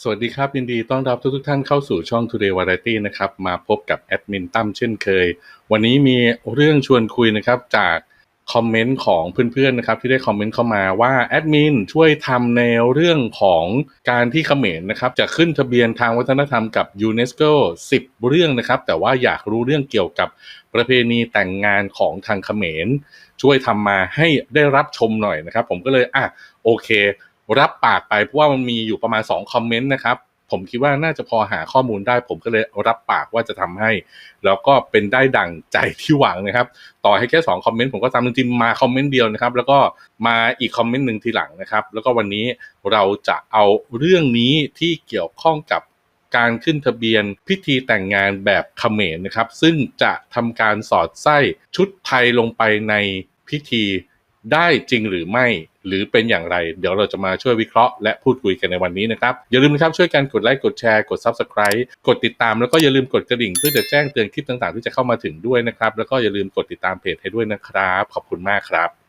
สวัสดีครับ ยินดีต้อนรับทุกทุกท่านเข้าสู่ช่อง Today Variety นะครับ มาพบกับแอดมินตั้มเช่นเคย วันนี้มีเรื่องชวนคุยนะครับจากคอมเมนต์ของเพื่อนๆนะครับที่ได้คอมเมนต์เข้ามาว่าแอดมินช่วยทำแนวเรื่องของการที่เขมรนะครับจะขึ้นทะเบียนทางวัฒนธรรมกับยูเนสโก10 เรื่องนะครับ แต่ว่าอยากรู้เรื่องเกี่ยวกับประเพณีแต่งงานของทางเขมร ช่วยทำมาให้ได้รับชมหน่อยนะครับ ผมก็เลยอะโอเค รับปากไปเพราะว่ามันมีอยู่ประมาณ 2 คอมเมนต์นะครับ ผมคิดว่าน่าจะพอหาข้อมูลได้ ผมก็เลยรับปากว่าจะทำให้ แล้วก็เป็นได้ดั่งใจที่หวังนะครับ ต่อให้แค่ 2 คอมเมนต์ผมก็ตามจริงๆมาคอมเมนต์เดียวนะครับ แล้วก็มาอีกคอมเมนต์หนึ่งทีหลังนะครับ แล้วก็วันนี้เราจะเอาเรื่องนี้ที่เกี่ยวข้องกับการขึ้นทะเบียนพิธีแต่งงานแบบเขมรนะครับ ซึ่งจะทำการสอดไส้ชุดไทยลงไปในพิธีได้จริงหรือไม่ หรือเป็นอย่างไร เดี๋ยวเราจะมาช่วยวิเคราะห์และพูดคุยกันในวันนี้นะครับ อย่าลืมนะครับช่วยกันกดไลค์กดแชร์กด Subscribe กดติดตามแล้วก็อย่าลืมกดกระดิ่งเพื่อจะแจ้งเตือนคลิปต่างๆ ที่จะเข้ามาถึงด้วยนะครับแล้วก็อย่าลืมกดติดตามเพจให้ด้วยนะครับ ขอบคุณมากครับ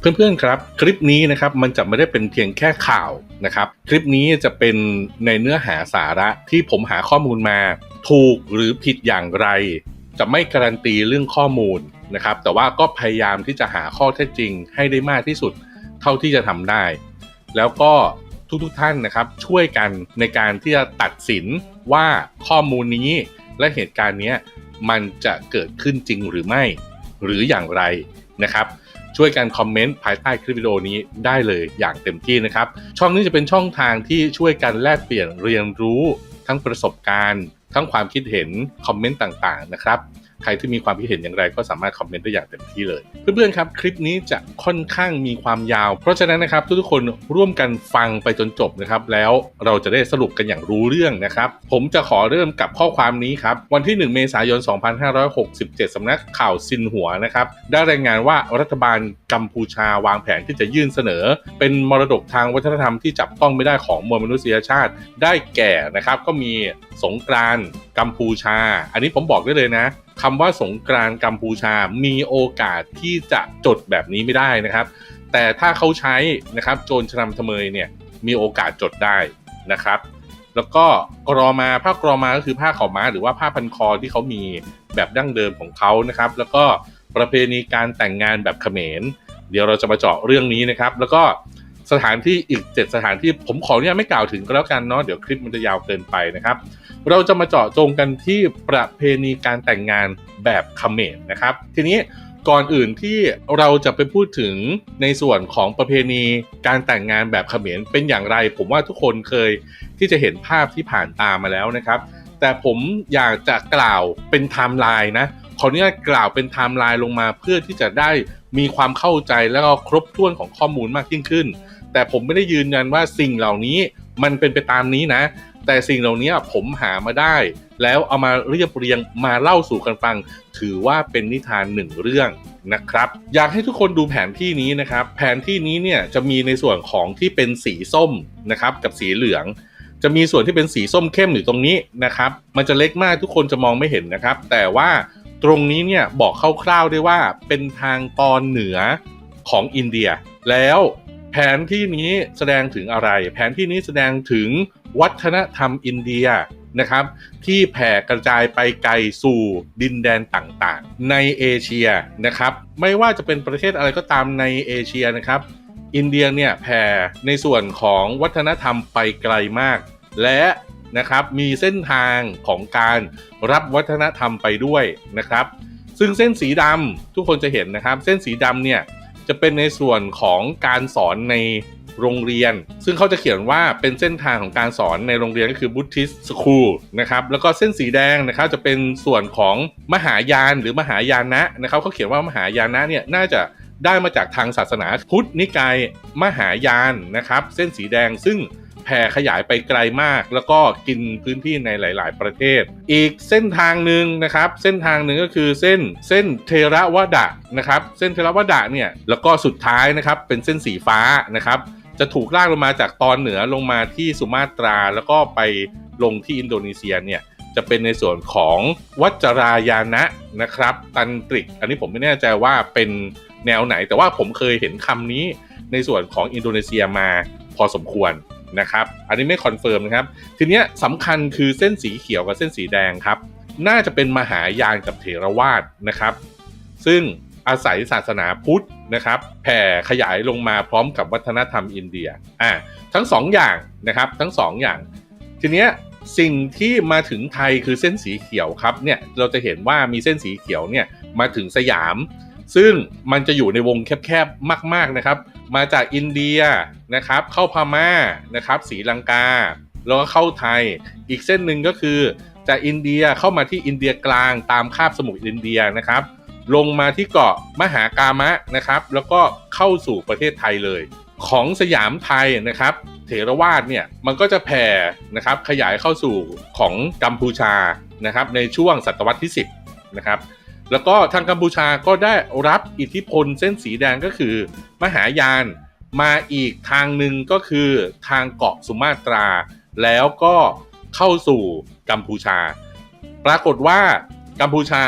เพื่อนๆครับ คลิปนี้นะครับมันจะไม่ได้เป็นเพียงแค่ข่าวนะครับ คลิปนี้จะเป็นในเนื้อหาสาระที่ผมหาข้อมูลมา ถูกหรือผิดอย่างไร จะไม่การันตีเรื่องข้อมูลนะครับ แต่ว่าก็พยายามที่จะหาข้อเท็จจริง ให้ได้มากที่สุดเท่าที่จะทำได้ แล้วก็ทุกๆท่านนะครับ ช่วยกันในการที่จะตัดสินว่าข้อมูลนี้และเหตุการณ์นี้มันจะเกิดขึ้นจริงหรือไม่ หรืออย่างไรนะครับ ช่วยกันคอมเมนต์ภายใต้คลิปวิดีโอนี้ได้เลยอย่างเต็มที่นะครับ ช่องนี้จะเป็นช่องทางที่ช่วยกันแลกเปลี่ยนเรียนรู้ ทั้งประสบการณ์ ทั้งความคิดเห็นคอมเมนต์ต่างๆนะครับ ใครที่มีความคิดเห็นอย่างไรก็สามารถคอมเมนต์ได้อย่างเต็มที่เลย เพื่อนๆครับ คลิปนี้จะค่อนข้างมีความยาว เพราะฉะนั้นนะครับทุกๆคนร่วมกันฟังไปจนจบนะครับ แล้วเราจะได้สรุปกันอย่างรู้เรื่องนะครับ ผมจะขอเริ่มกับข้อความนี้ครับ วันที่ 1 เมษายน 2567 สำนักข่าวซินหัวนะครับ ได้รายงานว่ารัฐบาลกัมพูชาวางแผนที่จะยื่นเสนอ เป็นมรดกทางวัฒนธรรมที่จับต้องไม่ได้ของมวลมนุษยชาติได้แก่นะครับ ก็มี สงกราน์กัมพูชา อันนี้ผมบอกได้เลยนะคำว่าสงกราน์กัมพูชา มีโอกาสที่จะจดแบบนี้ไม่ได้นะครับ แต่ถ้าเขาใช้นะครับโจรชนำทเมยเนี่ยมีโอกาสจดได้นะครับ แล้วก็กรอมาผ้ากรอมาก็คือผ้าขาวม้า หรือว่าผ้าพันคอที่เขามีแบบดั้งเดิมของเขานะครับ แล้วก็ประเพณีการแต่งงานแบบเขมร เดี๋ยวเราจะมาเจาะเรื่องนี้นะครับ แล้วก็สถานที่อีก 7 สถานที่ผมขอเนี่ยไม่กล่าวถึงก็แล้วกันเนาะเดี๋ยวคลิปมันจะยาวเกินไปนะครับ เราจะมาเจาะจงกันที่ประเพณีการแต่งงานแบบเขมรนะครับ ทีนี้ก่อนอื่นที่เราจะไปพูดถึงในส่วนของประเพณีการแต่งงานแบบเขมรเป็นอย่างไร ผมว่าทุกคนเคยที่จะเห็นภาพที่ผ่านตามาแล้วนะครับ แต่ผมอยากจะกล่าวเป็นไทม์ไลน์นะขออนุญาตกล่าวเป็นไทม์ไลน์ลงมาเพื่อที่จะได้มีความเข้าใจแล้วก็ครบถ้วนของข้อมูลมากยิ่งขึ้น แต่ผมไม่ได้ยืนยันว่าสิ่งเหล่านี้มันเป็นไปตามนี้นะ แต่สิ่งเหล่านี้ผมหามาได้ แล้วเอามาเรียบเรียงมาเล่าสู่กันฟัง ถือว่าเป็นนิทานหนึ่งเรื่องนะครับ อยากให้ทุกคนดูแผนที่นี้นะครับ แผนที่นี้เนี่ยจะมีในส่วนของที่เป็นสีส้มนะครับกับสีเหลืองจะมีส่วนที่เป็นสีส้มเข้มอยู่ตรงนี้นะครับ มันจะเล็กมากทุกคนจะมองไม่เห็นนะครับ แต่ว่าตรงนี้เนี่ยบอกคร่าวๆได้ว่าเป็นทางตอนเหนือของอินเดีย แล้วแผนที่นี้แสดงถึงอะไร แผนที่นี้แสดงถึง วัฒนธรรมอินเดียนะครับ ที่แผ่กระจายไปไกลสู่ดินแดนต่างๆ ในเอเชียนะครับ ไม่ว่าจะเป็นประเทศอะไรก็ตามในเอเชียนะครับ อินเดียเนี่ยแผ่ในส่วนของวัฒนธรรมไปไกลมาก และนะครับมีเส้นทางของการรับวัฒนธรรมไปด้วยนะครับ ซึ่งเส้นสีดำทุกคนจะเห็นนะครับ เส้นสีดำเนี่ยจะเป็นในส่วนของการสอนใน โรงเรียน ซึ่งเขาจะเขียนว่าเป็นเส้นทางของการสอนในโรงเรียนก็คือ Buddhist School นะครับแล้วก็เส้นสีแดงนะครับจะเป็นส่วนของมหายานหรือมหายานะนะครับเขาเขียนว่ามหายานะเนี่ยน่าจะได้มาจากทางศาสนาพุทธนิกายมหายานนะครับเส้นสีแดงซึ่งแผ่ขยายไปไกลมาก แล้วก็กินพื้นที่ในหลาย ๆ ประเทศ อีกเส้นทางหนึ่งนะครับ เส้นทางหนึ่งก็คือเส้นเส้นเทระวดะนะครับ เส้นเทระวดะเนี่ยแล้วก็สุดท้ายนะครับเป็นเส้นสีฟ้านะครับ จะถูกลากลงมาจากตอนเหนือลงมาที่สุมาตรา แล้วก็ไปลงที่อินโดนีเซียเนี่ยจะเป็นในส่วนของวัจรายานะนะครับ ตันตริก อันนี้ผมไม่แน่ใจว่าเป็นแนวไหน แต่ว่าผมเคยเห็นคำนี้ในส่วนของอินโดนีเซียมาพอสมควรนะครับ อันนี้ไม่คอนเฟิร์มนะครับ ทีนี้สำคัญคือเส้นสีเขียวกับเส้นสีแดงครับ น่าจะเป็นมหายานกับเถรวาทนะครับ ซึ่ง อาศัยศาสนาพุทธนะครับแผ่ขยายลงมาพร้อมกับวัฒนธรรมอินเดียอ่าทั้งสองอย่างนะครับทั้งสองอย่าง ทีเนี้ยสิ่งที่มาถึงไทยคือเส้นสีเขียวครับเนี่ยเราจะเห็นว่ามีเส้นสีเขียวเนี่ยมาถึงสยาม ซึ่งมันจะอยู่ในวงแคบๆมาก ๆนะครับ มาจากอินเดียนะครับเข้าพม่านะครับศรีลังกาแล้วก็เข้าไทย อีกเส้นหนึ่งก็คือจากอินเดียเข้ามาที่อินเดียกลางตามคาบสมุทรอินเดียนะครับ ลงมาที่เกาะมหากามะนะครับ แล้วก็เข้าสู่ประเทศไทยเลย ของสยามไทยนะครับเถรวาทเนี่ยมันก็จะแผ่นะครับขยายเข้าสู่ของกัมพูชานะครับในช่วงศตวรรษที่ 10นะครับแล้วก็ทางกัมพูชาก็ได้รับอิทธิพลเส้นสีแดงก็คือ มหายานมาอีกทางหนึ่งก็คือทางเกาะสุมาตรา แล้วก็เข้าสู่กัมพูชา ปรากฏว่ากัมพูชา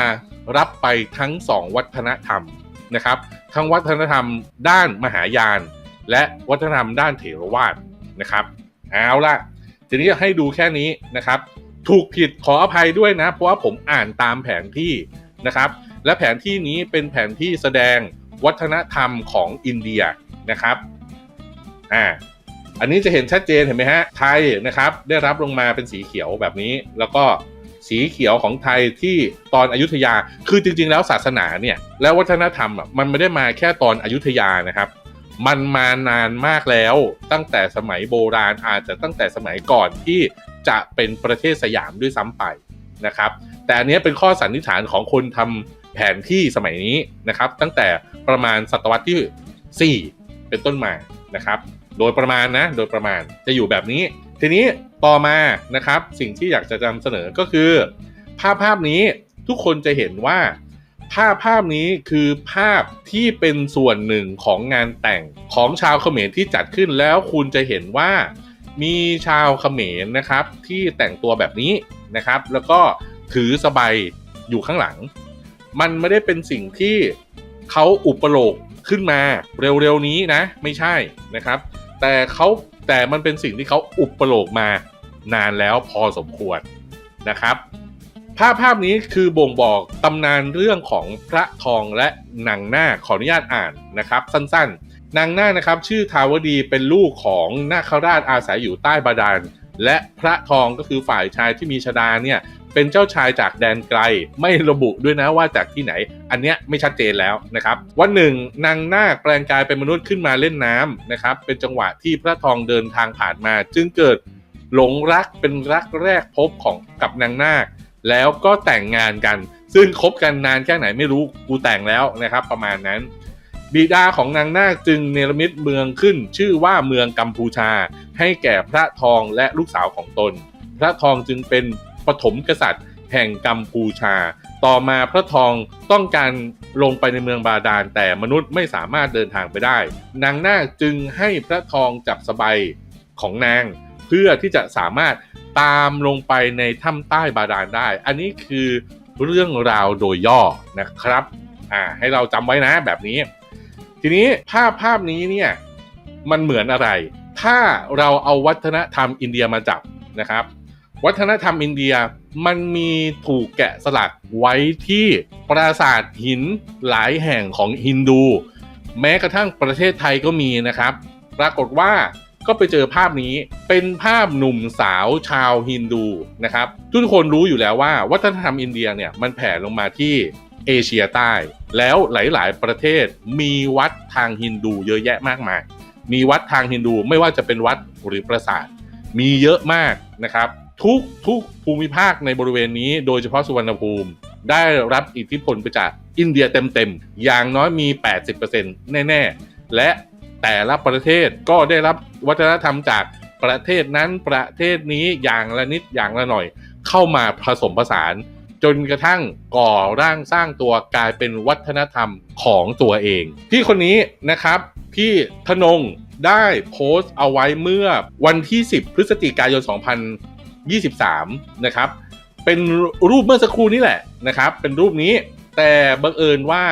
รับไปทั้งสองวัฒนธรรมนะครับ ทั้งวัฒนธรรมด้านมหายาน และวัฒนธรรมด้านเถรวาทนะครับเอาละทีนี้ให้ดูแค่นี้นะครับ ถูกผิดขออภัยด้วยนะ เพราะว่าผมอ่านตามแผนที่นะครับ และแผนที่นี้เป็นแผนที่แสดงวัฒนธรรมของอินเดียนะครับอ่าอันนี้จะเห็นชัดเจนเห็นไหมฮะไทยนะครับ ได้รับลงมาเป็นสีเขียวแบบนี้แล้วก็ สีเขียวของไทยที่ตอนอยุธยา คือจริง ๆ แล้วศาสนาเนี่ยและวัฒนธรรมอะมันไม่ได้มาแค่ตอนอยุธยานะครับ มันมานานมากแล้วตั้งแต่สมัยโบราณอาจจะตั้งแต่สมัยก่อนที่จะเป็นประเทศสยามด้วยซ้ำไปนะครับ แต่อันนี้เป็นข้อสันนิษฐานของคนทำแผนที่สมัยนี้นะครับ ตั้งแต่ประมาณศตวรรษที่ 4 เป็นต้นมานะครับ โดยประมาณนะโดยประมาณจะอยู่แบบนี้ ทีนี้ต่อมานะครับสิ่งที่อยากจะนำเสนอก็คือ ภาพภาพนี้ทุกคนจะเห็นว่า ภาพภาพนี้คือภาพที่เป็นส่วนหนึ่งของงานแต่งของชาวเขมรที่จัดขึ้นแล้วคุณจะเห็นว่ามีชาวเขมรนะครับที่แต่งตัวแบบนี้นะครับ แล้วก็ถือสบายอยู่ข้างหลัง มันไม่ได้เป็นสิ่งที่เขาอุปโลกขึ้นมาเร็วๆนี้นะ ไม่ใช่นะครับ แต่เขา แต่มันเป็นสิ่งที่เขาอุปโลกมานานแล้วพอสมควรนะครับ ภาพภาพนี้คือบ่งบอกตำนานเรื่องของพระทองและนางนาขออนุญาตอ่านนะครับ สั้นๆนางนาคนะครับชื่อทาวดีเป็นลูกของนาคราชอาศัยอยู่ใต้บาดาล และพระทองก็คือฝ่ายชายที่มีชดาเนี่ยเป็นเจ้าชายจากแดนไกลไม่ระบุด้วยนะว่าจากที่ไหน อันเนี้ยไม่ชัดเจนแล้วนะครับ วันหนึ่งนางนาคแปลงกายเป็นมนุษย์ขึ้นมาเล่นน้ำนะครับเป็นจังหวะที่พระทองเดินทางผ่านมา จึงเกิดหลงรักเป็นรักแรกพบของกับนางนาค แล้วก็แต่งงานกัน ซึ่งคบกันนานแค่ไหนไม่รู้กูแต่งแล้วนะครับ ประมาณนั้น บิดาของนางนาคจึงเนรมิตเมืองขึ้น ชื่อว่าเมืองกัมพูชา ให้แก่พระทองและลูกสาวของตน พระทองจึงเป็นปฐมกษัตริย์ แห่งกัมพูชา ต่อมาพระทองต้องการลงไปในเมืองบาดาลแต่มนุษย์ไม่สามารถเดินทางไปได้ นางนาคจึงให้พระทองจับสบายของนาง เพื่อที่จะสามารถตามลงไปในถ้ำใต้บาดาลได้ อันนี้คือเรื่องราวโดยย่อนะครับ อ่าให้เราจำไว้นะแบบนี้ ทีนี้ภาพภาพนี้เนี่ยมันเหมือนอะไร ถ้าเราเอาวัฒนธรรมอินเดียมาจับนะครับ วัฒนธรรมอินเดียมันมีถูกแกะสลักไว้ที่ปราสาทหินหลายแห่งของฮินดู แม้กระทั่งประเทศไทยก็มีนะครับ ปรากฏว่าก็ไปเจอภาพนี้เป็นภาพหนุ่มสาวชาวฮินดูนะครับ ทุกคนรู้อยู่แล้วว่า วัฒนธรรมอินเดียเนี่ยมันแผ่ลงมาที่ เอเชียใต้ แล้วหลาย ๆ ประเทศมีวัดทางฮินดูเยอะแยะมากมาย มีวัดทางฮินดูไม่ว่าจะเป็นวัดหรือปราสาท มีเยอะมากนะครับ ทุกทุกภูมิภาคในบริเวณนี้ โดยเฉพาะสุวรรณภูมิ ได้รับอิทธิพลไปจากอินเดียเต็ม ๆ อย่างน้อยมี 80%แน่ ๆ และแต่ละประเทศก็ได้รับวัฒนธรรมจากประเทศนั้นประเทศนี้อย่างละนิดอย่างละหน่อย เข้ามาผสมผสาน จนกระทั่งก่อร่างสร้างตัวกลายเป็นวัฒนธรรมของตัวเอง พี่คนนี้นะครับ พี่ธนงได้โพสต์เอาไว้เมื่อวันที่ 10 พฤศจิกายน 2023 นะครับ เป็นรูปเมื่อสักครู่นี้แหละนะครับ เป็นรูปนี้แต่บังเอิญว่า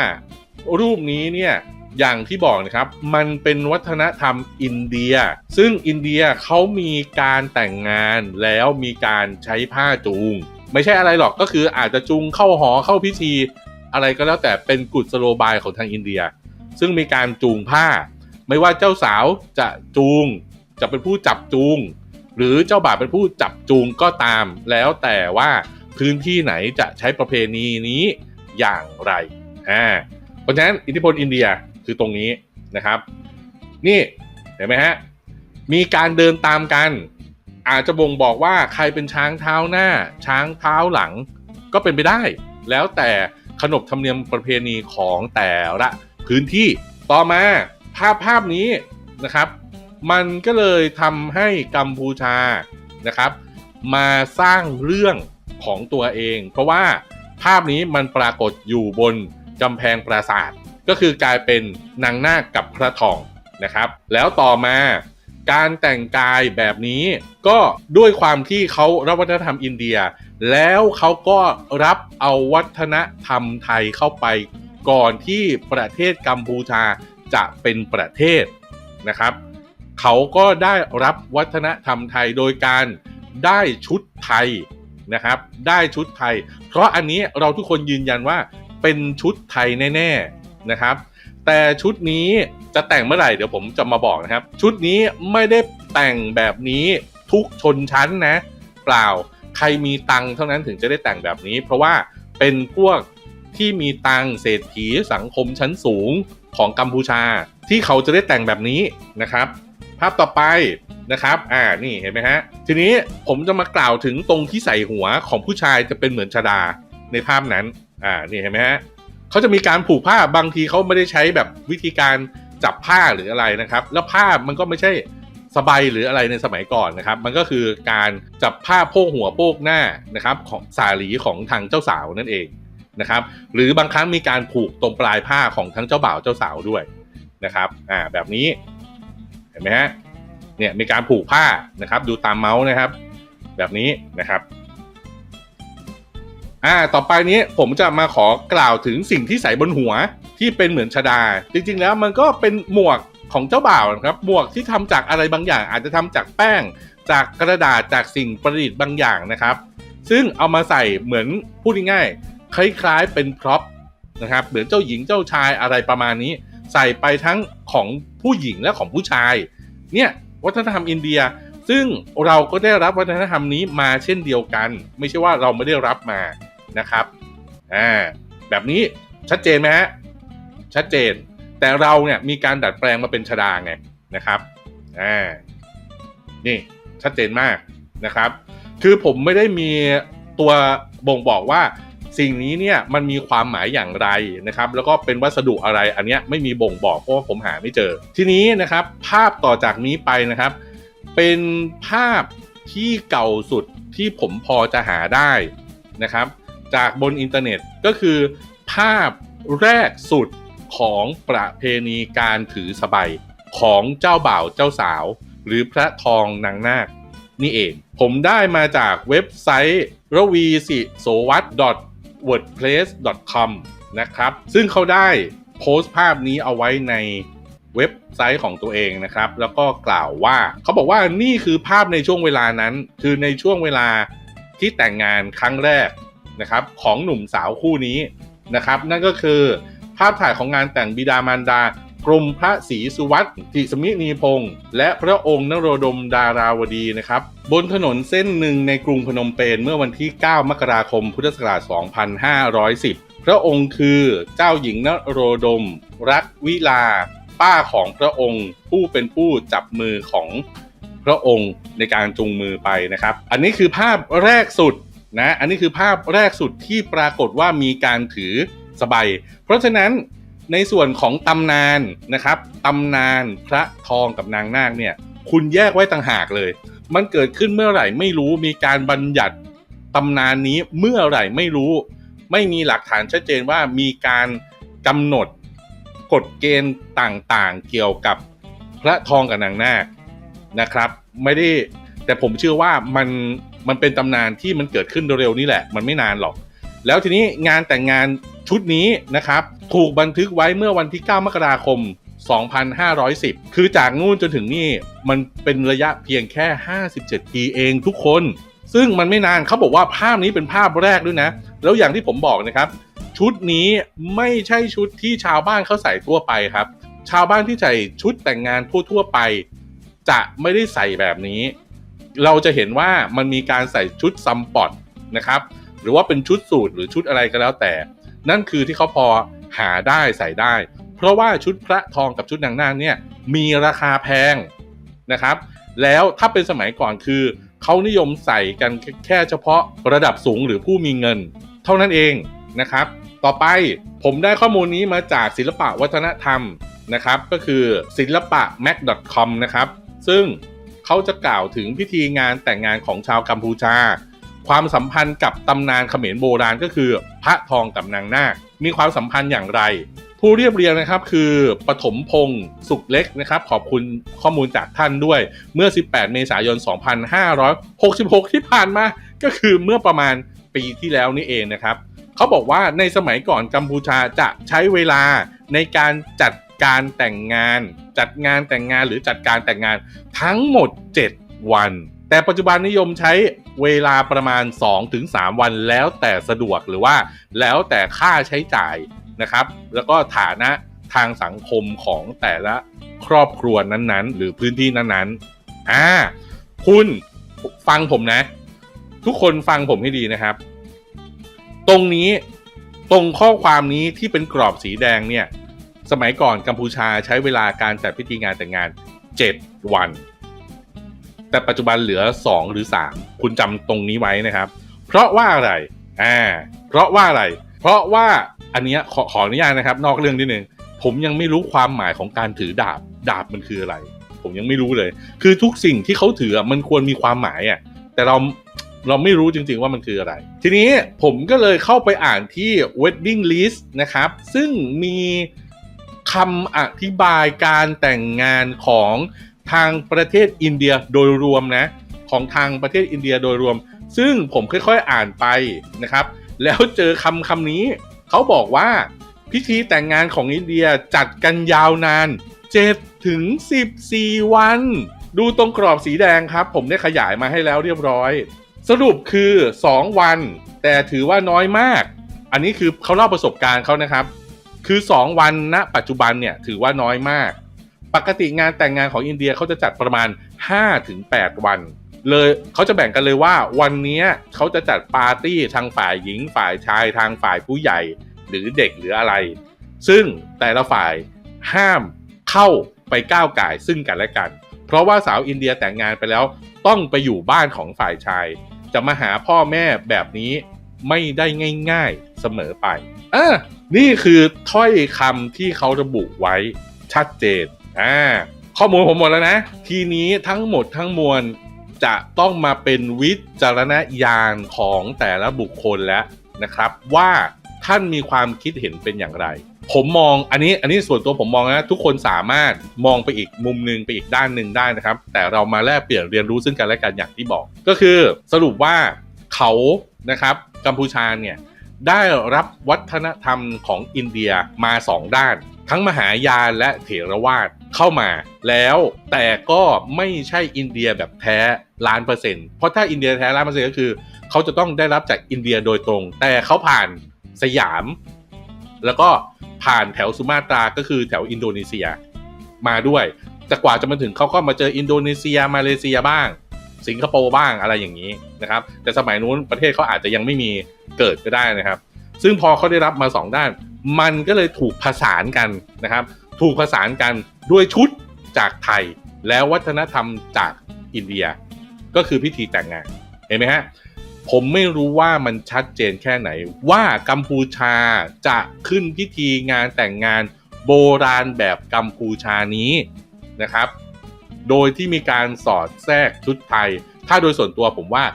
รูปนี้เนี่ยอย่างที่บอกนะครับ มันเป็นวัฒนธรรมอินเดีย ซึ่งอินเดียเขามีการแต่งงานแล้วมีการใช้ผ้าจูง ไม่ใช่อะไรหรอกก็คืออาจจะจูงเข้าหอเข้าพิธี อะไรก็แล้วแต่เป็นกุศโลบายของทางอินเดีย ซึ่งมีการจูงผ้า ไม่ว่าเจ้าสาวจะจูง จะเป็นผู้จับจูง หรือเจ้าบ่าวเป็นผู้จับจูงก็ตาม แล้วแต่ว่าพื้นที่ไหนจะใช้ประเพณีนี้อย่างไรอ่าเพราะฉะนั้นอิทธิพลอินเดียคือตรงนี้นะครับ นี่เห็นไหมฮะมีการเดินตามกัน อาจจะบ่งบอกว่าใครเป็นช้างเท้าหน้า ช้างเท้าหลังก็เป็นไปได้ แล้วแต่ขนบธรรมเนียมประเพณีของแต่ละพื้นที่ต่อมาภาพภาพนี้นะครับ มันก็เลยทำให้กัมพูชานะครับ มาสร้างเรื่องของตัวเอง เพราะว่าภาพนี้มันปรากฏอยู่บนกำแพงปราสาท ก็คือกลายเป็นนางนาคกับพระทองนะครับ แล้วต่อมา การแต่งกายแบบนี้ก็ด้วยความที่เขารับวัฒนธรรมอินเดีย แล้วเขาก็รับเอาวัฒนธรรมไทยเข้าไปก่อนที่ประเทศกัมพูชาจะเป็นประเทศนะครับเขาก็ได้รับวัฒนธรรมไทยโดยการได้ชุดไทยนะครับ ได้ชุดไทย เพราะอันนี้เราทุกคนยืนยันว่าเป็นชุดไทยแน่ ๆนะครับ แต่ชุดนี้จะแต่งเมื่อไหร่เดี๋ยวผมจะมาบอกนะครับ ชุดนี้ไม่ได้แต่งแบบนี้ทุกชนชั้นนะ เปล่าใครมีตังเท่านั้นถึงจะได้แต่งแบบนี้ เพราะว่าเป็นพวกที่มีตังเศรษฐีสังคมชั้นสูงของกัมพูชา ที่เขาจะได้แต่งแบบนี้นะครับ ภาพต่อไปนะครับ อ่านี่เห็นไหมฮะ ทีนี้ผมจะมากล่าวถึงตรงที่ใส่หัวของผู้ชายจะเป็นเหมือนชดาในภาพนั้น อ่านี่เห็นไหมฮะ เขาจะมีการผูกผ้าบางทีเขาไม่ได้ใช้แบบวิธีการจับผ้าหรืออะไรนะครับ แล้วผ้ามันก็ไม่ใช่สบายหรืออะไรในสมัยก่อนนะครับ มันก็คือการจับผ้าโพกหัวโพกหน้านะครับ ของสาลีของทางเจ้าสาวนั่นเองนะครับ หรือบางครั้งมีการผูกตรงปลายผ้าของทั้งเจ้าบ่าวเจ้าสาวด้วยนะครับ อ่าแบบนี้เห็นไหมฮะเนี่ยมีการผูกผ้านะครับ ดูตามเมาส์นะครับ แบบนี้นะครับ อ่า ต่อไปนี้ผมจะมาขอกล่าวถึงสิ่งที่ใส่บนหัวที่เป็นเหมือนชดา จริง ๆ แล้วมันก็เป็นหมวกของเจ้าบ่าวนะครับ หมวกที่ทำจากอะไรบางอย่าง อาจจะทำจากแป้ง จากกระดาษจากสิ่งประดิษฐ์บางอย่างนะครับ ซึ่งเอามาใส่เหมือนพูดง่ายๆคล้ายๆเป็นพร็อพนะครับเหมือนเจ้าหญิงเจ้าชายอะไรประมาณนี้ ใส่ไปทั้งของผู้หญิงและของผู้ชาย เนี่ยวัฒนธรรมอินเดียซึ่งเราก็ได้รับวัฒนธรรมนี้มาเช่นเดียวกัน ไม่ใช่ว่าเราไม่ได้รับมา นะครับอ่าแบบนี้ชัดเจนไหมฮะชัดเจน แต่เราเนี่ยมีการดัดแปลงมาเป็นชดาไงนะครับอ่านี่ชัดเจนมากนะครับ คือผมไม่ได้มีตัวบ่งบอกว่าสิ่งนี้เนี่ยมันมีความหมายอย่างไรนะครับ แล้วก็เป็นวัสดุอะไรอันเนี้ยไม่มีบ่งบอกเพราะว่าผมหาไม่เจอ ทีนี้นะครับ ภาพต่อจากนี้ไปนะครับ เป็นภาพที่เก่าสุดที่ผมพอจะหาได้นะครับ จากบนอินเทอร์เน็ตก็คือ ภาพแรกสุดของประเพณีการถือสบายของเจ้าบ่าวเจ้าสาว หรือพระทองนางนาคนี่เอง ผมได้มาจากเว็บไซต์รวีสิโสวัต wordpress.com นะครับ ซึ่งเขาได้โพสต์ภาพนี้เอาไว้ในเว็บไซต์ของตัวเองนะครับ แล้วก็กล่าวว่าเขาบอกว่านี่คือภาพในช่วงเวลานั้น คือในช่วงเวลาที่แต่งงานครั้งแรก นะครับของหนุ่มสาวคู่นี้นะครับ นั่นก็คือภาพถ่ายของงานแต่งบิดามารดากรมพระศรีสุวัตติสมินีพงศ์และพระองค์นโรดมดาราวดีนะครับ บนถนนเส้นหนึ่งในกรุงพนมเปญเมื่อวันที่ 9 มกราคม พุทธศักราช 2510 พระองค์คือเจ้าหญิงนโรดม รัตวิลา ป้าของพระองค์ ผู้เป็นผู้จับมือของพระองค์ในการจูงมือไปนะครับ อันนี้คือภาพแรกสุด นะอันนี้คือภาพแรกสุดที่ปรากฏว่ามีการถือสบายเพราะฉะนั้นในส่วนของตำนานนะครับตำนานพระทองกับนางนาคเนี่ยคุณแยกไว้ต่างหากเลย มันเกิดขึ้นเมื่อไหร่ไม่รู้มีการบัญญัติตำนานนี้เมื่อไหร่ไม่รู้ ไม่มีหลักฐานชัดเจนว่ามีการกำหนดกฎเกณฑ์ต่างๆ เกี่ยวกับพระทองกับนางนาคนะครับ ไม่ได้แต่ผมเชื่อว่ามัน มันเป็นตำนานที่มันเกิดขึ้นเร็วๆนี่แหละ มันไม่นานหรอก แล้วทีนี้งานแต่งงานชุดนี้นะครับ ถูกบันทึกไว้เมื่อวันที่ 9 มกราคม 2510 คือจากนู่นจนถึงนี่ มันเป็นระยะเพียงแค่ 57 ปีเองทุกคน ซึ่งมันไม่นานเขาบอกว่าภาพนี้เป็นภาพแรกด้วยนะ แล้วอย่างที่ผมบอกนะครับ ชุดนี้ไม่ใช่ชุดที่ชาวบ้านเขาใส่ทั่วไปครับ ชาวบ้านที่ใส่ชุดแต่งงานทั่วๆไป จะไม่ได้ใส่แบบนี้ เราจะเห็นว่ามันมีการใส่ชุดซัมปอดนะครับหรือว่าเป็นชุดสูทหรือชุดอะไรก็แล้วแต่ นั่นคือที่เขาพอหาได้ใส่ได้ เพราะว่าชุดพระทองกับชุดนางนาคเนี่ยมีราคาแพงนะครับ แล้วถ้าเป็นสมัยก่อนคือเขานิยมใส่กันแค่เฉพาะระดับสูงหรือผู้มีเงิน เท่านั้นเองนะครับ ต่อไปผมได้ข้อมูลนี้มาจากศิลปะวัฒนธรรมนะครับ ก็คือศิลปะ mac.com นะครับ ซึ่ง เขาจะกล่าวถึงพิธีงานแต่งงานของชาวกัมพูชา ความสัมพันธ์กับตำนานเขมรโบราณก็คือพระทองกับนางนาค มีความสัมพันธ์อย่างไร ผู้เรียบเรียงนะครับคือปฐมพงศ์สุขเล็กนะครับ ขอบคุณข้อมูลจากท่านด้วยเมื่อ 18 เมษายน 2566 ที่ผ่านมาก็คือเมื่อประมาณปีที่แล้วนี่เองนะครับเขาบอกว่าในสมัยก่อนกัมพูชาจะใช้เวลาในการจัด การแต่งงาน จัดงานแต่งงานหรือจัดการแต่งงานทั้งหมด 7 วัน แต่ปัจจุบันนิยมใช้เวลาประมาณ 2-3 วันแล้วแต่สะดวกหรือว่าแล้วแต่ค่าใช้จ่ายนะครับ แล้วก็ฐานะทางสังคมของแต่ละครอบครัวนั้นๆ หรือพื้นที่นั้นๆอ่าคุณฟังผมนะ ทุกคนฟังผมให้ดีนะครับ ตรงนี้ตรงข้อความนี้ที่เป็นกรอบสีแดงเนี่ย สมัยก่อนกัมพูชาใช้เวลาการจัดพิธีงานแต่งงาน 7 วัน แต่ปัจจุบันเหลือ 2 หรือ 3 คุณจำตรงนี้ไว้นะครับ เพราะว่าอะไรอ่าเพราะว่าอะไร เพราะว่าอันนี้ขอขออนุญาตนะครับ นอกเรื่องนิดนึงผมยังไม่รู้ความหมายของการถือดาบดาบมันคืออะไร ผมยังไม่รู้เลย คือทุกสิ่งที่เขาถือมันควรมีความหมายอะแต่เราเราไม่รู้จริงๆว่ามันคืออะไร ทีนี้ผมก็เลยเข้าไปอ่านที่ wedding list นะครับ ซึ่งมี คำอธิบายการแต่งงานของทางประเทศอินเดียโดยรวมนะของทางประเทศอินเดียโดยรวม ซึ่งผมค่อยๆอ่านไปนะครับ แล้วเจอคำคำนี้เขาบอกว่าพิธีแต่งงานของอินเดียจัดกันยาวนาน7ถึง14 วัน ดูตรงกรอบสีแดงครับ ผมได้ขยายมาให้แล้วเรียบร้อย สรุปคือ 2 วัน แต่ถือว่าน้อยมาก อันนี้คือเขาเล่าประสบการณ์เขานะครับ คือ 2 วันณปัจจุบันเนี่ยถือว่าน้อยมาก ปกติงานแต่งงานของอินเดียเขาจะจัดประมาณ 5-8 วัน เลยเขาจะแบ่งกันเลยว่า วันนี้เขาจะจัดปาร์ตี้ทางฝ่ายหญิงฝ่ายชายทางฝ่ายผู้ใหญ่หรือเด็กหรืออะไร ซึ่งแต่ละฝ่ายห้ามเข้าไปก้าวไก่ซึ่งกันและกัน เพราะว่าสาวอินเดียแต่งงานไปแล้วต้องไปอยู่บ้านของฝ่ายชาย จะมาหาพ่อแม่แบบนี้ไม่ได้ง่าย ๆเสมอไปอะ นี่คือถ้อยคำที่เขาระบุไว้ชัดเจนอ่าข้อมูลผมหมดแล้วนะ ทีนี้ทั้งหมดทั้งมวลจะต้องมาเป็นวิจารณญาณของแต่ละบุคคลแล้วนะครับ ว่าท่านมีความคิดเห็นเป็นอย่างไร ผมมองอันนี้อันนี้ส่วนตัวผมมองนะ ทุกคนสามารถมองไปอีกมุมหนึ่งไปอีกด้านหนึ่งได้นะครับ แต่เรามาแลกเปลี่ยนเรียนรู้ซึ่งกันและกันอย่างที่บอก ก็คือสรุปว่าเขานะครับกัมพูชาเนี่ย ได้รับวัฒนธรรมของอินเดียมาสองด้าน ทั้งมหายานและเถรวาทเข้ามา แล้วแต่ก็ไม่ใช่อินเดียแบบแท้ล้านเปอร์เซ็นต์เพราะถ้าอินเดียแท้ล้านเปอร์เซ็นต์ก็คือ เขาจะต้องได้รับจากอินเดียโดยตรง แต่เขาผ่านสยาม แล้วก็ผ่านแถวสุมาตราก็คือแถวอินโดนีเซียมาด้วยแต่กว่าจะมาถึงเขาก็มาเจออินโดนีเซียมาเลเซียบ้าง สิงคโปร์บ้างอะไรอย่างนี้นะครับ แต่สมัยนู้นประเทศเขาอาจจะยังไม่มีเกิดก็ได้นะครับ ซึ่งพอเขาได้รับมาสองด้าน มันก็เลยถูกผสานกันนะครับ ถูกผสานกันด้วยชุดจากไทย แล้ววัฒนธรรมจากอินเดีย ก็คือพิธีแต่งงานเห็นไหมฮะผมไม่รู้ว่ามันชัดเจนแค่ไหน ว่ากัมพูชาจะขึ้นพิธีงานแต่งงานโบราณแบบกัมพูชานี้นะครับ โดยที่มีการสอดแทรกชุดไทย ถ้าโดยส่วนตัวผมว่า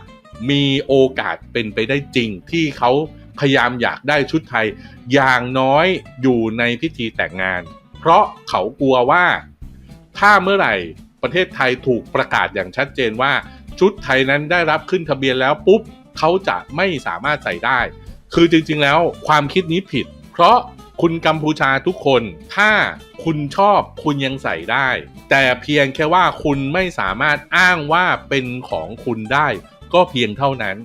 มีโอกาสเป็นไปได้จริงที่เขาพยายามอยากได้ชุดไทย อย่างน้อยอยู่ในพิธีแต่งงาน เพราะเขากลัวว่า ถ้าเมื่อไหร่ประเทศไทยถูกประกาศอย่างชัดเจนว่า ชุดไทยนั้นได้รับขึ้นทะเบียนแล้วปุ๊บเขาจะไม่สามารถใส่ได้ คือจริงๆแล้วความคิดนี้ผิด เพราะ คุณกัมพูชาทุกคน ถ้าคุณชอบคุณยังใส่ได้ แต่เพียงแค่ว่าคุณไม่สามารถอ้างว่าเป็นของคุณได้ ก็เพียงเท่านั้น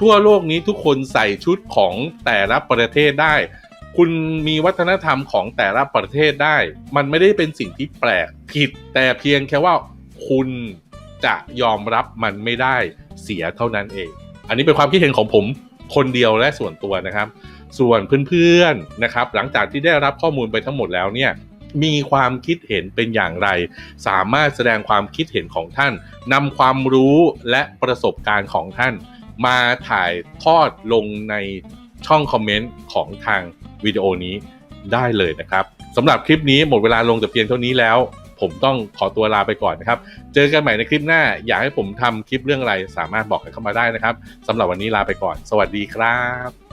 ทั่วโลกนี้ทุกคนใส่ชุดของแต่ละประเทศได้ คุณมีวัฒนธรรมของแต่ละประเทศได้ มันไม่ได้เป็นสิ่งที่แปลกผิด แต่เพียงแค่ว่าคุณจะยอมรับมันไม่ได้เสียเท่านั้นเอง อันนี้เป็นความคิดเห็นของผมคนเดียวและส่วนตัวนะครับ ส่วนเพื่อนๆนะครับหลังจากที่ได้รับข้อมูลไปทั้งหมดแล้วเนี่ยมีความคิดเห็นเป็นอย่างไร สามารถแสดงความคิดเห็นของท่านนำความรู้และประสบการณ์ของท่าน มาถ่ายทอดลงในช่องคอมเมนต์ของทางวิดีโอนี้ได้เลยนะครับสำหรับคลิปนี้หมดเวลาลงแต่เพียงเท่านี้แล้ว ผมต้องขอตัวลาไปก่อนนะครับ เจอกันใหม่ในคลิปหน้า อยากให้ผมทำคลิปเรื่องอะไร สามารถบอกกันเข้ามาได้นะครับสำหรับวันนี้ลาไปก่อน สวัสดีครับ